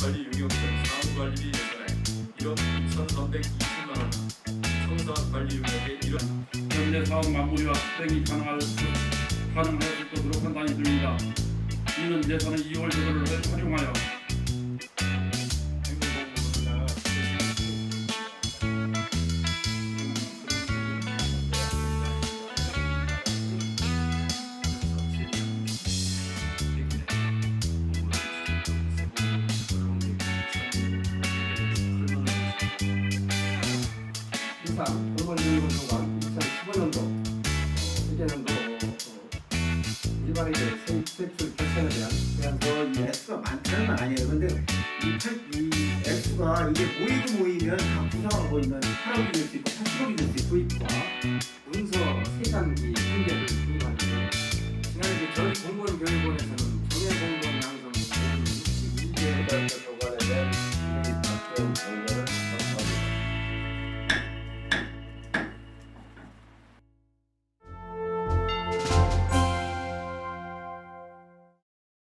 관리 유용 등 사무관리비 예산에 1억 2,320만 원, 청사 관리 용역에 1억 연내 사업 마무리와 수행이 가능할 수 가능할 수 있도록 한다이 듭니다. 이는 예산의 2월 조절을 할 이상 공무원연구소관 2015년도 회계년도 일반회계 세입 세출 결산에 대한 대안서 이 액수가 많다는 건 아니에요. 근데 이, 액수가 이게 모이고 모이면 다 구성하고 있는 8억이 될 수 있고 80억이 될 수 있고 도입과 문서 세 단기 통계를 도입하는데 지난해 저희 공무원 교육원에서는 정예 공무원 양성 62개